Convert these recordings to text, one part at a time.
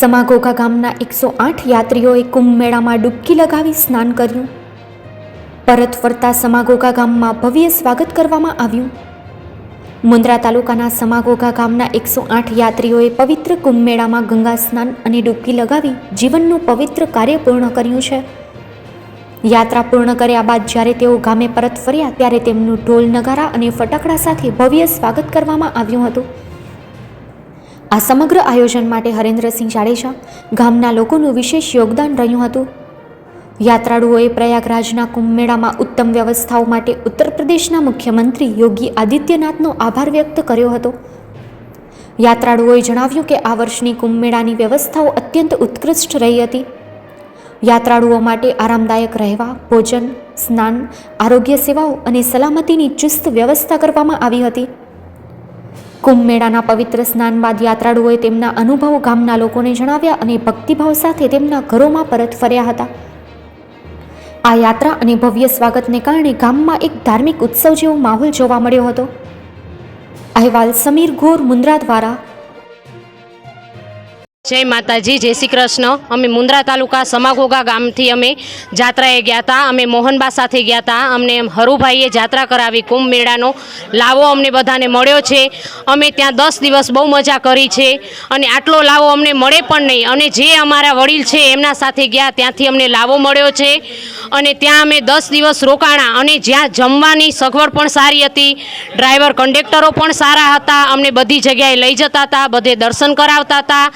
સમાગોગા ગામના એકસો આઠ યાત્રીઓએ કુંભ મેળામાં ડૂબકી લગાવી સ્નાન કર્યું. પરત ફરતા સમાગોગા ગામમાં ભવ્ય સ્વાગત કરવામાં આવ્યું. મુન્દ્રા તાલુકાના સમાગોગા ગામના એકસો આઠ યાત્રીઓએ પવિત્ર કુંભ મેળામાં ગંગા સ્નાન અને ડૂબકી લગાવી જીવનનું પવિત્ર કાર્ય પૂર્ણ કર્યું છે. યાત્રા પૂર્ણ કર્યા બાદ જ્યારે તેઓ ગામે પરત ફર્યા ત્યારે તેમનું ઢોલ નગારા અને ફટાકડા સાથે ભવ્ય સ્વાગત કરવામાં આવ્યું હતું. આ સમગ્ર આયોજન માટે હરેન્દ્રસિંહ જાડેજા ગામના લોકોનું વિશેષ યોગદાન રહ્યું હતું. યાત્રાળુઓએ પ્રયાગરાજના કુંભ મેળામાં ઉત્તમ વ્યવસ્થાઓ માટે ઉત્તર પ્રદેશના મુખ્યમંત્રી યોગી આદિત્યનાથનો આભાર વ્યક્ત કર્યો હતો. યાત્રાળુઓએ જણાવ્યું કે આ વર્ષની કુંભ મેળાની વ્યવસ્થાઓ અત્યંત ઉત્કૃષ્ટ રહી હતી. યાત્રાળુઓ માટે આરામદાયક રહેવા, ભોજન, સ્નાન, આરોગ્ય સેવાઓ અને સલામતીની ચુસ્ત વ્યવસ્થા કરવામાં આવી હતી. કુંભ મેળાના પવિત્ર સ્નાન બાદ યાત્રાળુઓએ તેમના અનુભવો ગામના લોકોને જણાવ્યા અને ભક્તિભાવ સાથે તેમના ઘરોમાં પરત ફર્યા હતા. આ યાત્રા અને ભવ્ય સ્વાગતને કારણે ગામમાં એક ધાર્મિક ઉત્સવ જેવો માહોલ જોવા મળ્યો હતો. અહેવાલ સમીર ઘોર મુન્દ્રા દ્વારા જય માતાજી, જય શ્રી કૃષ્ણ. અમે મુન્દ્રા તાલુકા સમાગોગા ગામથી અમે જાત્રાએ ગયા હતા અમે મોહનબા સાથે ગયા હતા અમને હરુભાઈએ જાત્રા કરાવી, કુંભ મેળાનો લાવો અમને બધાને મળ્યો છે. અમે ત્યાં દસ દિવસ બહુ મજા કરી છે અને આટલો લાવો અમને મળે પણ નહીં. અને જે અમારા વડીલ છે એમના સાથે ગયા, ત્યાંથી અમને લાવો મળ્યો છે. અને ત્યાં અમે દસ દિવસ રોકાણા અને જ્યાં જમવાની સગવડ પણ સારી હતી, ડ્રાઈવર કંડક્ટરો પણ સારા હતા, અમને બધી જગ્યાએ લઈ જતા હતા બધે દર્શન કરાવતા હતા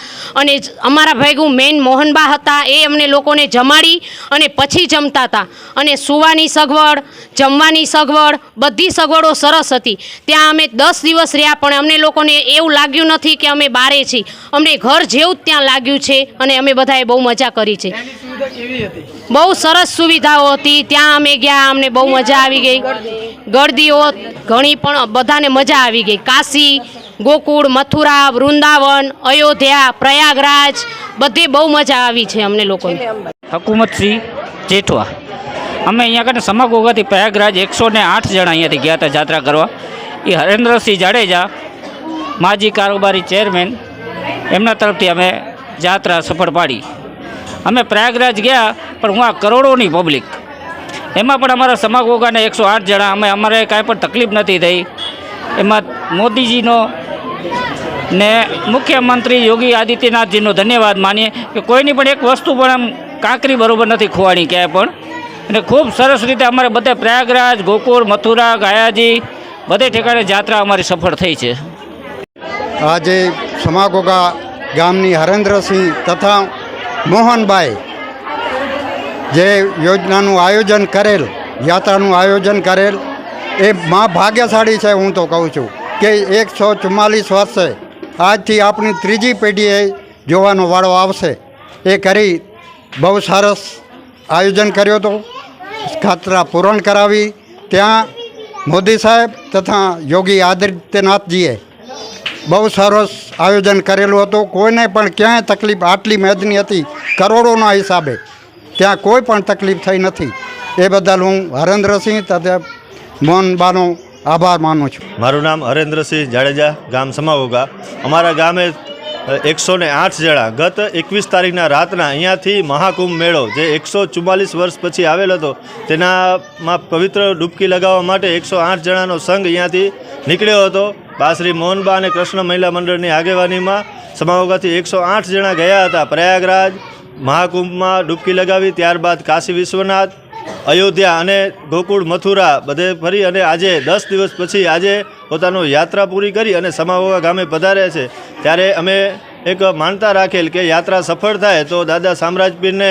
અને અમારા ભેગું મેઇન મોહનબા હતા એ અમને લોકોને જમાડી અને પછી જમતા હતા. અને સુવાની સગવડ જમવાની સગવડ બધી સગવડો સરસ હતી. ત્યાં અમે દસ દિવસ રહ્યા પણ અમને લોકોને એવું લાગ્યું નથી કે અમે બારે છીએ. અમને ઘર જેવું જ ત્યાં લાગ્યું છે અને અમે બધાએ બહુ મજા કરી છે. બહુ સરસ સુવિધાઓ હતી. ત્યાં અમે ગયા અમને બહુ મજા આવી ગઈ. ગળદીઓ ઘણી પણ બધાને મજા આવી ગઈ. કાશી ગોકુળ, મથુરા, વૃંદાવન, અયોધ્યા, પ્રયાગરાજ, બધી બહુ મજા આવી છે અમને લોકોને. હકુમતસિંહ જેઠવા. અમે અહીંયા કને સમાગોગાથી પ્રયાગરાજ એકસો ને આઠ જણા અહીંયાથી ગયા હતા જાત્રા કરવા. એ હરેન્દ્રસિંહ જાડેજા, માજી કારોબારી ચેરમેન, એમના તરફથી અમે જાત્રા સફળ પાડી. અમે પ્રયાગરાજ ગયા, પણ હું આ કરોડોની પબ્લિક એમાં પણ અમારા સમાગોગાને એકસો આઠ જણા. અમે, અમારે કાંઈ પણ તકલીફ નથી થઈ. એમાં મોદીજીનો ને મુખ્યમંત્રી યોગી આદિત્યનાથજીનો ધન્યવાદ માનીએ કે કોઈની પણ એક વસ્તુ પણ આમ કાંકરી બરોબર નથી ખોવાણી ક્યાંય પણ. અને ખૂબ સરસ રીતે અમારે બધે પ્રયાગરાજ, ગોકુળ, મથુરા, ગાયાજી બધે ઠેકાણે જાત્રા અમારી સફળ થઈ છે. આજે સમાગોગા ગામની હરેન્દ્રસિંહ તથા મોહનભાઈ જે યોજનાનું આયોજન કરેલ, યાત્રાનું આયોજન કરેલ, એ મા ભાગ્યશાળી છે હું તો કહું છું કે એકસો ચુમ્માલીસ વર્ષે આજથી આપણી ત્રીજી પેઢીએ જોવાનો વાળો આવશે. એ કરી બહુ સરસ આયોજન કર્યો હતો. ખાતરા પૂરણ કરાવી. ત્યાં મોદી સાહેબ તથા યોગી આદિત્યનાથજીએ બહુ સરસ આયોજન કરેલું હતું. કોઈને પણ ક્યાંય તકલીફ આટલી મેદની હતી કરોડોના હિસાબે. ત્યાં કોઈ પણ તકલીફ થઈ નથી. એ બદલ હું હરેન્દ્રસિંહ તથા મોહનબાનો આભાર માનું છું. મારું નામ હરેન્દ્રસિંહ જાડેજા, ગામ સમાવોગા. અમારા ગામે એકસો ને આઠ જણા ગત એકવીસ તારીખના રાતના અહીંયાથી મહાકુંભ મેળો, જે એકસો ચુમ્માલીસ વર્ષ પછી આવેલો હતો, તેનામાં પવિત્ર ડૂબકી લગાવવા માટે એકસો આઠ જણાનો સંઘ અહીંયાથી નીકળ્યો હતો. બાશ્રી મોહનબા અને કૃષ્ણ મહિલા મંડળની આગેવાનીમાં સમાવોગાથી એકસો આઠ જણા ગયા હતા. પ્રયાગરાજ મહાકુંભમાં ડૂબકી લગાવી, ત્યારબાદ કાશી વિશ્વનાથ અયોધ્યા અને ગોકુળ, મથુરા બધે ફરી અને આજે દસ દિવસ પછી આજે પોતાનું યાત્રા પૂરી કરી અને સમાવવા ગામે પધાર્યા છે. ત્યારે અમે એક માનતા રાખેલ કે યાત્રા સફળ થાય તો દાદા સામ્રાજપીરને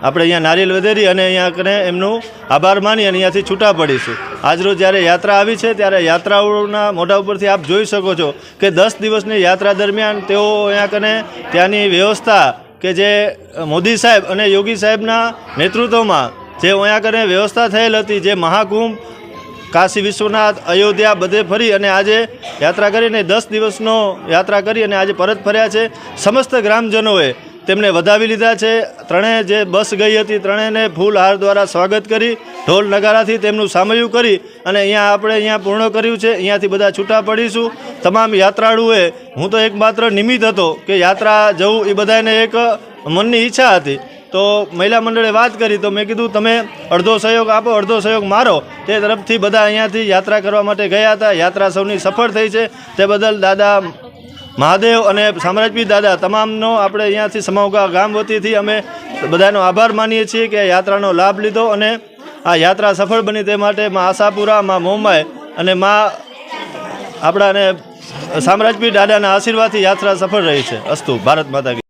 આપણે અહીંયા નારિયેલ વધેરી અને અહીંયા કને એમનું આભાર માની અને અહીંયાથી છૂટા પડીશું. આજરોજ જ્યારે યાત્રા આવી છે ત્યારે યાત્રાઓના મોઢા ઉપરથી આપ જોઈ શકો છો કે દસ દિવસની યાત્રા દરમિયાન તેઓ અહીંયા કને ત્યાંની વ્યવસ્થા કે જે મોદી સાહેબ અને યોગી સાહેબના નેતૃત્વમાં જે અહીંયા કને વ્યવસ્થા થયેલ હતી, જે મહાકુંભ, કાશી વિશ્વનાથ, અયોધ્યા બધે ફરી અને આજે યાત્રા કરીને દસ દિવસનો યાત્રા કરી અને આજે પરત ફર્યા છે. સમસ્ત ગ્રામજનોએ તેમને વધાવી લીધા છે. ત્રણેય જે બસ ગઈ હતી, ત્રણેયને ફૂલ હાર દ્વારા સ્વાગત કરી, ઢોલ નગારાથી તેમનું સામયું કરી અને અહીંયા આપણે અહીંયા પૂર્ણ કર્યું છે. અહીંયાથી બધા છૂટા પડીશું. તમામ યાત્રાળુએ, હું તો એકમાત્ર નિમિત્ત હતો કે યાત્રા જવું એ બધાને એક મનની ઈચ્છા હતી. તો મહિલા મંડળે વાત કરી, તો મેં કીધું, તમે અડધો સહયોગ આપો, અડધો સહયોગ મારો. તે તરફથી બધા અહીંયાથી યાત્રા કરવા માટે ગયા હતા. યાત્રા સૌની સફળ થઈ છે. તે બદલ દાદા મહાદેવ અને સામ્રાજપી દાદા તમામનો આપણે અહીંયાથી સમાવગા ગામ વતીથી અમે બધાનો આભાર માનીએ છીએ કે યાત્રાનો લાભ લીધો અને આ યાત્રા સફળ બની તે માટે મા આશાપુરા, મા મોમાઈ અને મા આપણાને સામ્રાજપી દાદાના આશીર્વાદથી યાત્રા સફળ રહી છે. અસ્તુ, ભારત માતા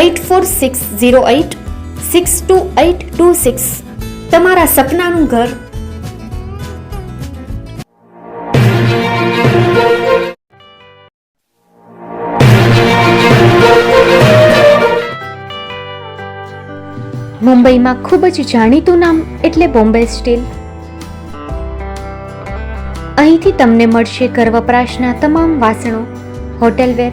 eight four six zero eight six two eight two six તમારા સપનાનું ઘર. મુંબઈમાં ખૂબ જ જાણીતું નામ એટલે બોમ્બે સ્ટીલ. અહીંથી તમને મળશે ઘર વપરાશના તમામ વાસણો, હોટેલવેર